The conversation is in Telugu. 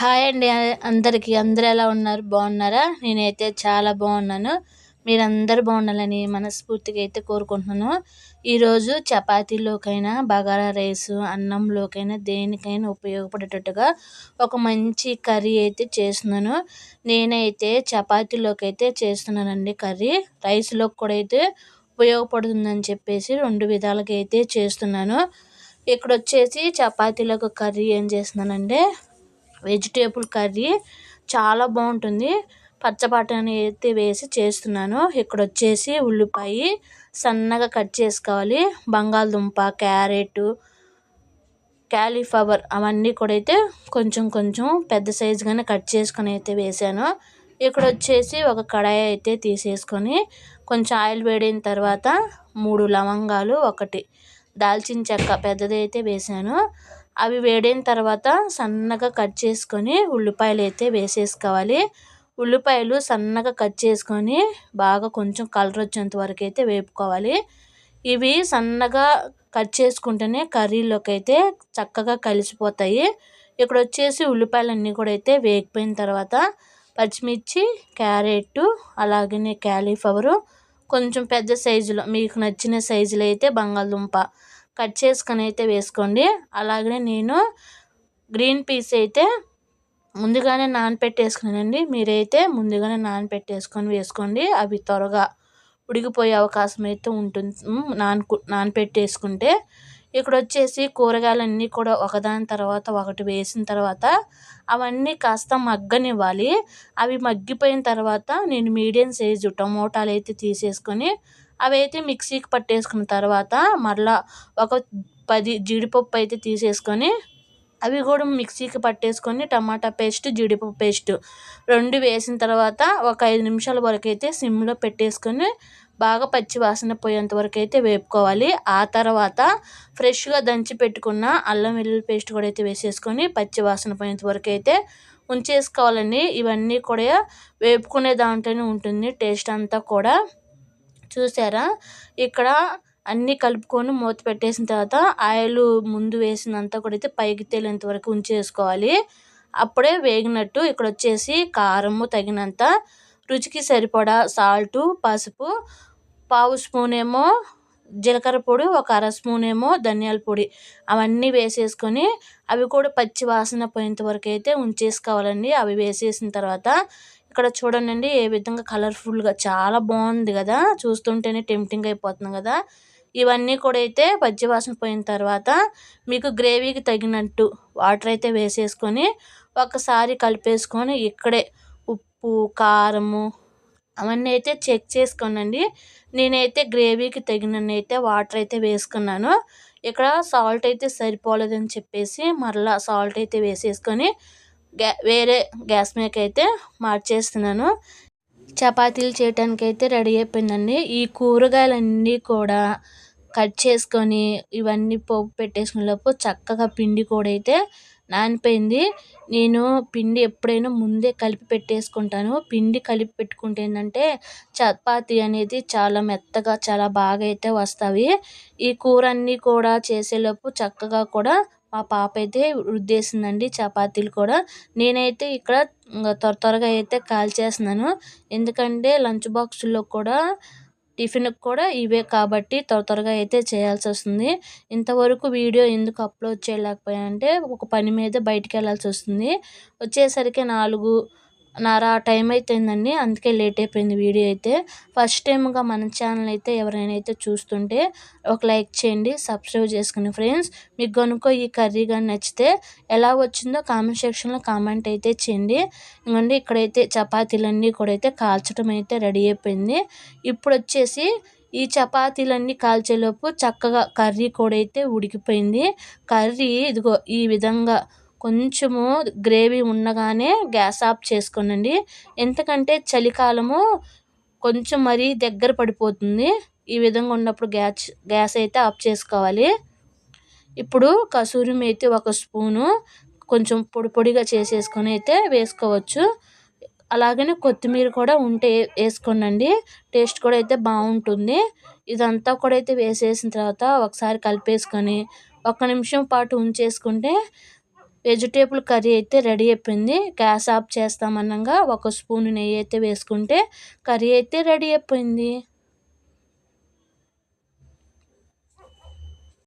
హాయ్ అండి అందరికీ. అందరూ ఎలా ఉన్నారు? బాగున్నారా? నేనైతే చాలా బాగున్నాను. మీరందరూ బాగుండాలని మనస్ఫూర్తిగా అయితే కోరుకుంటున్నాను. ఈరోజు చపాతీలోకైనా బగారా రైస్ అన్నంలోకైనా దేనికైనా ఉపయోగపడేటట్టుగా ఒక మంచి కర్రీ అయితే చేస్తున్నాను. నేనైతే చపాతీలోకి అయితే చేస్తున్నానండి కర్రీ. రైస్లోకి కూడా అయితే ఉపయోగపడుతుందని చెప్పేసి రెండు విధాలుగా అయితే చేస్తున్నాను. ఇక్కడ వచ్చేసి చపాతీలోకి కర్రీ ఏం చేస్తున్నానంటే వెజిటేబుల్ కర్రీ చాలా బాగుంటుంది. పచ్చబటాని అయితే వేసి చేస్తున్నాను. ఇక్కడ వచ్చేసి ఉల్లిపాయ సన్నగా కట్ చేసుకోవాలి. బంగాళదుంప క్యారెట్ క్యాలీఫ్లవర్ అవన్నీ కూడా అయితే కొంచెం కొంచెం పెద్ద సైజుగానే కట్ చేసుకొని అయితే వేసాను. ఇక్కడ వచ్చేసి ఒక కడాయి అయితే తీసేసుకొని కొంచెం ఆయిల్ వేడిన తర్వాత మూడు లవంగాలు ఒకటి దాల్చిన చెక్క పెద్దది అయితే వేసాను. అవి వేడిన తర్వాత సన్నగా కట్ చేసుకొని ఉల్లిపాయలు అయితే వేసేసుకోవాలి. ఉల్లిపాయలు సన్నగా కట్ చేసుకొని బాగా కొంచెం కలర్ వచ్చేంత వరకు అయితే వేపుకోవాలి. ఇవి సన్నగా కట్ చేసుకుంటేనే కర్రీలోకి అయితే చక్కగా కలిసిపోతాయి. ఇక్కడ వచ్చేసి ఉల్లిపాయలు అన్నీ కూడా అయితే వేగిపోయిన తర్వాత పచ్చిమిర్చి క్యారెట్ అలాగనే క్యాలీఫ్లవరు కొంచెం పెద్ద సైజులో మీకు నచ్చిన సైజులో అయితే బంగాళదుంప కట్ చేసుకొని అయితే వేసుకోండి. అలాగనే నేను గ్రీన్ పీస్ అయితే ముందుగానే నానపెట్టేసుకున్నానండి. మీరైతే ముందుగానే నానపెట్టేసుకొని వేసుకోండి. అవి త్వరగా ఉడికిపోయే అవకాశం అయితే ఉంటుంది. నానకు నానపెట్టేసుకుంటే ఇక్కడ వచ్చేసి కూరగాయలన్నీ కూడా ఒకదాని తర్వాత ఒకటి వేసిన తర్వాత అవన్నీ కాస్త మగ్గనివ్వాలి. అవి మగ్గిపోయిన తర్వాత నేను మీడియం సైజు టమోటాలు అయితే తీసేసుకొని అవి అయితే మిక్సీకి పట్టేసుకున్న తర్వాత మరలా ఒక పది జీడిపప్పు అయితే తీసేసుకొని అవి కూడా మిక్సీకి పట్టేసుకొని టమాటా పేస్ట్ జీడిపప్పు పేస్ట్ రెండు వేసిన తర్వాత ఒక ఐదు నిమిషాల వరకు అయితే సిమ్లో పెట్టేసుకొని బాగా పచ్చి వాసన పోయేంత వరకు అయితే వేపుకోవాలి. ఆ తర్వాత ఫ్రెష్గా దంచి పెట్టుకున్న అల్లం వెల్లుల్లి పేస్ట్ కూడా అయితే వేసేసుకొని పచ్చి వాసన పోయేంత వరకు అయితే ఉంచేసుకోవాలండి. ఇవన్నీ కూడా వేపుకునే దాంట్లోనే ఉంటుంది టేస్ట్ అంతా కూడా. చూసారా? ఇక్కడ అన్నీ కలుపుకొని మూత పెట్టేసిన తర్వాత ఆయిల్ ముందు వేసినంత కూడా అయితే పైకి తేలేంత వరకు ఉంచేసుకోవాలి. అప్పుడే వేగినట్టు ఇక్కడ వచ్చేసి కారము తగినంత రుచికి సరిపడా సాల్టు పసుపు పావు స్పూన్ ఏమో జీలకర్ర పొడి ఒక అర స్పూన్ ఏమో ధనియాల పొడి అవన్నీ వేసేసుకొని అవి కూడా పచ్చి వాసన పోయేంత వరకు అయితే ఉంచేసుకోవాలండి. అవి వేసేసిన తర్వాత ఇక్కడ చూడండి ఏ విధంగా కలర్ఫుల్గా చాలా బాగుంది కదా. చూస్తుంటేనే టెంప్టింగ్ అయిపోతుంది కదా. ఇవన్నీ కూడా అయితే పచ్చివాసన పోయిన తర్వాత మీకు గ్రేవీకి తగినట్టు వాటర్ అయితే వేసేసుకొని ఒకసారి కలిపేసుకొని ఇక్కడే ఉప్పు కారము అవన్నీ అయితే చెక్ చేసుకోనండి. నేనైతే గ్రేవీకి తగినన్ని అయితే వాటర్ అయితే వేసుకున్నాను. ఇక్కడ సాల్ట్ అయితే సరిపోలేదని చెప్పేసి మరలా సాల్ట్ అయితే వేసేసుకొని గ్యా వేరే గ్యాస్ మీద అయితే మార్చేస్తున్నాను. చపాతీలు చేయటానికి అయితే రెడీ అయిపోయిందండి. ఈ కూరగాయలన్నీ కూడా కట్ చేసుకొని ఇవన్నీ పోపు పెట్టేసుకునే లోపు చక్కగా పిండి కూడా అయితే నానిపోయింది. నేను పిండి ఎప్పుడైనా ముందే కలిపి పెట్టేసుకుంటాను. పిండి కలిపి పెట్టుకుంటే ఏంటంటే చపాతి అనేది చాలా మెత్తగా చాలా బాగా అయితే వస్తాయి. ఈ కూర అన్నీ కూడా చేసేలోపు చక్కగా కూడా మా పాప అయితే రుద్దేసిందండి చపాతీలు కూడా. నేనైతే ఇక్కడ త్వర త్వరగా అయితే కాల్చేస్తున్నాను ఎందుకంటే లంచ్ బాక్సుల్లో కూడా టిఫిన్కి కూడా ఇవే కాబట్టి త్వర త్వరగా అయితే చేయాల్సి వస్తుంది. ఇంతవరకు వీడియో ఎందుకు అప్లోడ్ చేయలేకపోయా అంటే ఒక పని మీద బయటికి వెళ్ళాల్సి వస్తుంది. వచ్చేసరికి నాలుగు నారా టైం అయిపోయిందండి. అందుకే లేట్ అయిపోయింది వీడియో అయితే. ఫస్ట్ టైంగా మన ఛానల్ అయితే ఎవరైనా అయితే చూస్తుంటే ఒక లైక్ చేయండి సబ్స్క్రైబ్ చేసుకుని ఫ్రెండ్స్. మీకు కనుక ఈ కర్రీ కానీ నచ్చితే ఎలా వచ్చిందో కామెంట్ సెక్షన్లో కామెంట్ అయితే చేయండి. ఇంకండి ఇక్కడైతే చపాతీలన్నీ కూడా అయితే కాల్చడం అయితే రెడీ అయిపోయింది. ఇప్పుడు వచ్చేసి ఈ చపాతీలన్నీ కాల్చేలోపు చక్కగా కర్రీ కూడా అయితే ఉడికిపోయింది. కర్రీ ఇదిగో ఈ విధంగా కొంచెము గ్రేవీ ఉండగానే గ్యాస్ ఆఫ్ చేసుకోనండి. ఎందుకంటే చలికాలము కొంచెం మరీ దగ్గర పడిపోతుంది. ఈ విధంగా ఉన్నప్పుడు గ్యాస్ గ్యాస్ అయితే ఆఫ్ చేసుకోవాలి. ఇప్పుడు కసూరి మేతి ఒక స్పూను కొంచెం పొడి పొడిగా చేసేసుకొని అయితే వేసుకోవచ్చు. అలాగనే కొత్తిమీర కూడా ఉంటే వేసుకోనండి. టేస్ట్ కూడా అయితే బాగుంటుంది. ఇదంతా కూడా అయితే వేసేసిన తర్వాత ఒకసారి కలిపేసుకొని ఒక నిమిషం పాటు ఉంచేసుకుంటే వెజిటేబుల్ కర్రీ అయితే రెడీ అయిపోయింది. గ్యాస్ ఆఫ్ చేస్తామనగా ఒక స్పూన్ నెయ్యి అయితే వేసుకుంటే కర్రీ అయితే రెడీ అయిపోయింది.